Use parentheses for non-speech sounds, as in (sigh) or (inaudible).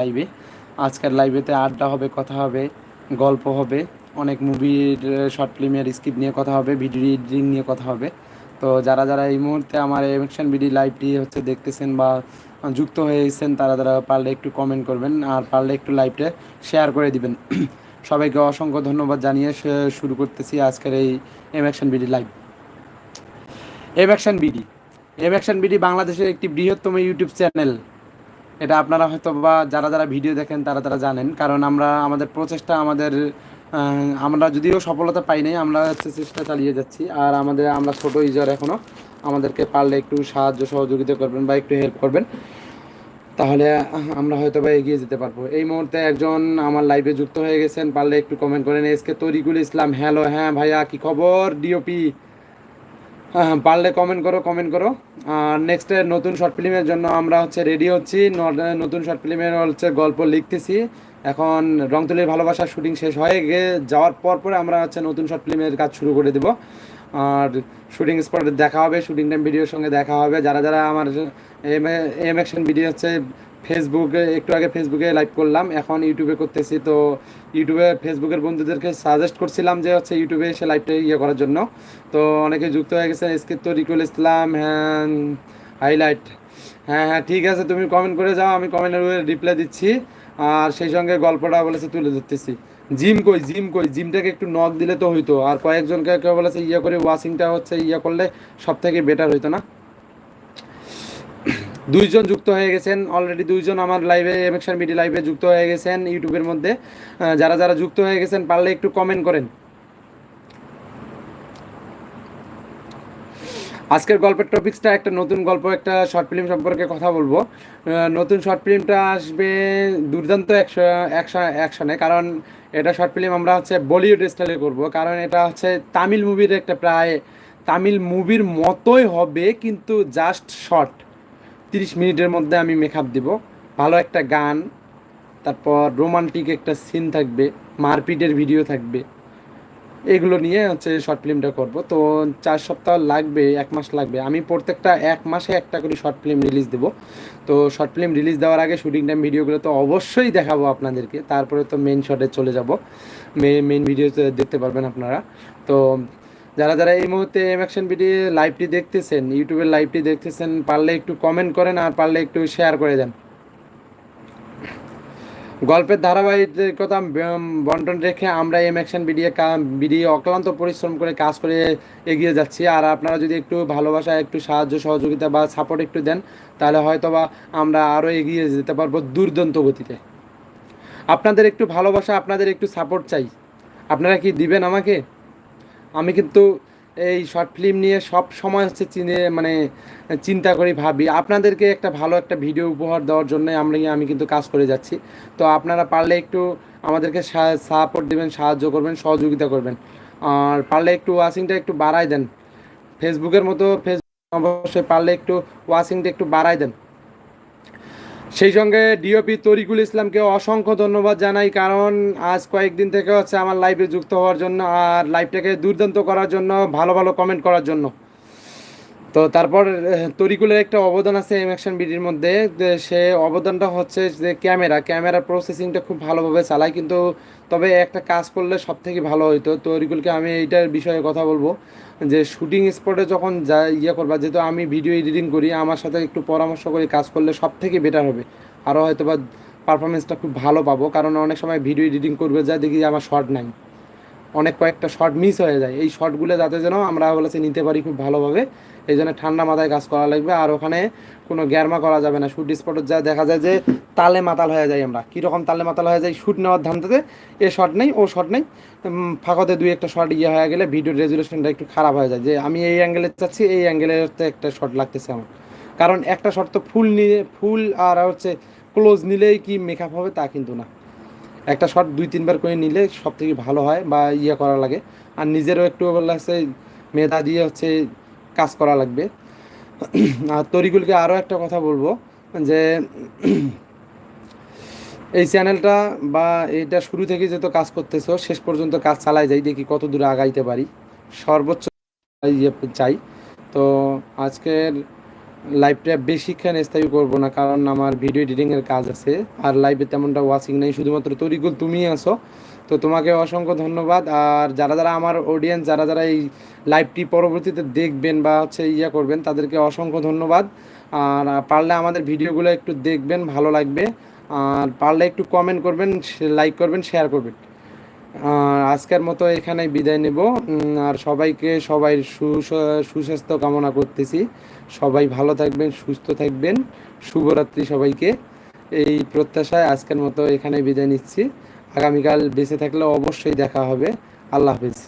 লাইভে আজকের লাইভেতে আড্ডা হবে, কথা হবে, গল্প হবে, অনেক মুভির শর্ট ফিল্মের স্ক্রিপ্ট নিয়ে কথা হবে ভিডিও এডিটিং নিয়ে কথা হবে। তো যারা যারা এই মুহূর্তে আমার এমএকশন বিডি লাইভটি হচ্ছে দেখতেছেন বা যুক্ত হয়েছেন তারা তারা পারলে একটু কমেন্ট করবেন আর পারলে একটু লাইভটা শেয়ার করে দিবেন। (clears throat) সবাইকে অসংখ্য ধন্যবাদ জানিয়ে শুরু করতেছি আজকের এই M Action BD live M Action BD M Action BD বাংলাদেশের একটি বৃহত্তম ইউটিউব চ্যানেল এটা আপনারা হয়তো বা যারা যারা ভিডিও দেখেন তারা তারা জানেন। কারণ আমরা, আমাদের প্রচেষ্টা, আমাদের আমরা যদিও সফলতা পাই নাই, আমরা হচ্ছে চেষ্টা চালিয়ে যাচ্ছি। আর আমাদের, আমরা ছোট ইজার এখনও আমাদেরকে পারলে একটু সাহায্য, সহযোগিতা করবেন বা একটু হেল্প করবেন। তাহলে আমরা হয়তো বা এগিয়ে যেতে পারব। এই মুহূর্তে একজন আমার লাইভে যুক্ত হয়ে গেছেন। পারলে একটু কমেন্ট করেন। এসকে তরিকুল ইসলাম হ্যালো হ্যাঁ ভাইয়া, কি খবর? ডিওপি পারলে কমেন্ট করো কমেন্ট করো। আর নেক্সট নতুন শর্ট ফিল্মের জন্য আমরা হচ্ছে রেডি হচ্ছি। নতুন শর্ট ফিল্মের হচ্ছে গল্প লিখতেছি। এখন রংতুলির ভালোবাসার শুটিং শেষ হয়ে গিয়ে যাওয়ার পর পরে আমরা হচ্ছে নতুন শর্ট ফিল্মের কাজ শুরু করে দেব। আর শুটিং স্পটে দেখা হবে শুটিং টাইম ভিডিওর সঙ্গে দেখা হবে। যারা যারা আমার এম এম অ্যাকশন ভিডিও হচ্ছে ফেসবুকে একটু আগে ফেসবুকে লাইভ করলাম, এখন ইউটিউবে করতেছি। তো ইউটিউবে ফেসবুকের বন্ধুদেরকে সাজেস্ট করছিলাম যে হচ্ছে ইউটিউবে এসে লাইভটা ইয়ে করার জন্য। তো অনেকে যুক্ত হয়ে গেছে এসকে তরিকুল ইসলাম হ্যাঁ হাইলাইট হ্যাঁ হ্যাঁ ঠিক আছে, তুমি কমেন্ট করে যাও, আমি কমেন্টের রিপ্লাই দিচ্ছি। আর সেই সঙ্গে গল্পটা বলেছে, তুলে ধরতেছি। জিম কই জিম কই? জিমটাকে একটু নক দিলে তো হইতো। আর কয়েকজনকে কেউ বলেছে ইয়ে করে ওয়াশিংটা হচ্ছে ইয়ে করলে সব থেকে বেটার হইতো না। দুইজন যুক্ত হয়ে গেছেন। অলরেডি দুইজন আমার লাইভে এমএকশন বিডি লাইভে যুক্ত হয়ে গেছেন ইউটিউবের মধ্যে। যারা যারা যুক্ত হয়ে গেছেন, পারলে একটু কমেন্ট করেন। আজকের গল্পের টপিক্সটা একটা নতুন গল্প, একটা শর্ট ফিল্ম সম্পর্কে কথা বলব। নতুন শর্ট ফিল্মটা আসবে দুর্দান্ত অ্যাকশন অ্যাকশনে কারণ এটা শর্ট ফিল্ম আমরা হচ্ছে বলিউড স্টাইলে করব। কারণ এটা হচ্ছে তামিল মুভির একটা প্রায়, তামিল মুভির মতোই হবে, কিন্তু জাস্ট শর্ট তিরিশ মিনিটের মধ্যে আমি মেকআপ দিব। ভালো একটা গান, তারপর রোমান্টিক একটা সিন থাকবে, মারপিটের ভিডিও থাকবে। এগুলো নিয়ে হচ্ছে শর্ট ফিল্মটা করব। তো চার সপ্তাহ লাগবে, এক মাস লাগবে। আমি প্রত্যেকটা এক মাসে একটা করে শর্ট ফিল্ম রিলিজ দেবো। তো শর্ট ফিল্ম রিলিজ দেওয়ার আগে শুটিং টাইম ভিডিওগুলো তো অবশ্যই দেখাবো আপনাদেরকে। তারপরে তো মেন শটে চলে যাব। মেন ভিডিও দেখতে পারবেন আপনারা। তো যারা যারা এই মুহূর্তে এম অ্যাকশন ভিডিও লাইভটি দেখতেছেন ইউটিউবের লাইভটি দেখতেছেন, পারলে একটু কমেন্ট করেন আর পারলে একটু শেয়ার করে দেন। গল্পের ধারাবাহিকতা বন্টন রেখে আমরা এম অ্যাকশন ভিডিও ভিডিও অক্লান্ত পরিশ্রম করে কাজ করে এগিয়ে যাচ্ছি। আর আপনারা যদি একটু ভালোবাসা, একটু সাহায্য, সহযোগিতা বা সাপোর্ট একটু দেন, তাহলে হয়তো বা আমরা আরও এগিয়ে যেতে পারব দুর্দান্ত গতিতে। আপনাদের একটু ভালোবাসা, আপনাদের একটু সাপোর্ট চাই। আপনারা কি দিবেন আমাকে? আমি কিন্তু এই শর্ট ফিল্ম নিয়ে সব সময় হচ্ছে চিনে মানে চিন্তা করি, ভাবি। আপনাদেরকে একটা ভালো একটা ভিডিও উপহার দেওয়ার জন্য আমরা, আমি কিন্তু কাজ করে যাচ্ছি। তো আপনারা পারলে একটু আমাদেরকে সাপোর্ট দিবেন, সাহায্য করবেন, সহযোগিতা করবেন। আর পারলে একটু ওয়াচিংটা একটু বাড়াই দেন। ফেসবুকের মতো ফেসবুক অবশ্যই পারলে একটু ওয়াচিংটা একটু বাড়াই দেন। সেই সঙ্গে ডিওপি তরিকুল ইসলামকে অসংখ্য ধন্যবাদ জানাই, কারণ আজ কয়েকদিন থেকে হচ্ছে আমার লাইভে যুক্ত হওয়ার জন্য আর লাইভটাকে দুর্দান্ত করার জন্য, ভালো ভালো কমেন্ট করার জন্য। তো তারপর তরিকুলের একটা অবদান আছে এম অ্যাকশন বিডির মধ্যে। সে অবদানটা হচ্ছে যে ক্যামেরা ক্যামেরা প্রসেসিংটা খুব ভালোভাবে চালায়। কিন্তু তবে একটা কাজ করলে সব থেকে ভালো হইতো। তরিকুলকে আমি এইটার বিষয়ে কথা বলব। যে শুটিং স্পটে যখন যা ইয়ে করবা, যেহেতু আমি ভিডিও এডিটিং করি, আমার সাথে একটু পরামর্শ করে কাজ করলে সব থেকে বেটার হবে। আরও হয়তো বা পারফরমেন্সটা খুব ভালো পাবো। কারণ অনেক সময় ভিডিও এডিটিং করবে, যা দেখি আমার শর্ট নাই। অনেক কয়েকটা শর্ট মিস হয়ে যায়। এই শর্টগুলো যাতে যেন আমরা বলেছি নিতে পারি খুব ভালোভাবে, এই জন্য ঠান্ডা মাথায় কাজ করা লাগবে। আর ওখানে কোনো গ্যারমা করা যাবে না। শুট স্পটে যা দেখা যায় যে তালে মাতাল হয়ে যাই আমরা। কীরকম তালে মাতাল হয়ে যাই শুট নেওয়ার ধানটাতে এ শর্ট নেই, ও শর্ট নেই। ফাঁকতে দুই একটা শর্ট ইয়ে হয়ে গেলে ভিডিওর রেজুলেশনটা একটু খারাপ হয়ে যায়। যে আমি এই অ্যাঙ্গেলে চাচ্ছি এই অ্যাঙ্গেলে একটা শর্ট লাগতেছে আমার। কারণ একটা শর্ট তো ফুল নিয়ে ফুল আর হচ্ছে ক্লোজ নিলেই কি মেকআপ হবে তা কিন্তু না। একটা শট দুই, তিনবার করে নিলে সব থেকে ভালো হয় বা ইয়ে করা লাগে। আর নিজেরও একটু হচ্ছে মেধা দিয়ে হচ্ছে কাজ করা লাগবে। (clears throat) আর তরিকুলকে আরও একটা কথা বলব যে, (clears throat) এই চ্যানেলটা বা এটা শুরু থেকে যত কাজ করতেছো, শেষ পর্যন্ত কাজ চালাই যাই, দেখি কত দূরে আগাইতে পারি। সর্বোচ্চ ইয়ে চাই। তো আজকের লাইভটা বেশিক্ষণ স্থায়ী করব না, কারণ আমার ভিডিও এডিটিংয়ের কাজ আছে। আর লাইভে তেমনটা ওয়াচিং নেই, শুধুমাত্র তরিকুল তুমিই আছো। তো তোমাকে অসংখ্য ধন্যবাদ। আর যারা যারা আমার অডিয়েন্স যারা যারা এই লাইভটি পরবর্তীতে দেখবেন বা হচ্ছে ইয়া করবেন, তাদেরকে অসংখ্য ধন্যবাদ। আর পারলে আমাদের ভিডিওগুলো একটু দেখবেন, ভালো লাগবে। আর পারলে একটু কমেন্ট করবেন লাইক করবেন শেয়ার করবেন। আজকের মতো এখানে বিদায় নেব। আর সবাইকে সবাই সুস্বাস্থ্য কামনা করতেছি। সবাই ভালো থাকবেন, সুস্থ থাকবেন। শুভরাত্রি সবাইকে। এই প্রত্যাশায় আজকের মতো এখানে বিদায় নিচ্ছি। আগামীকাল বেঁচে থাকলে অবশ্যই দেখা হবে। আল্লাহ হাফিজ।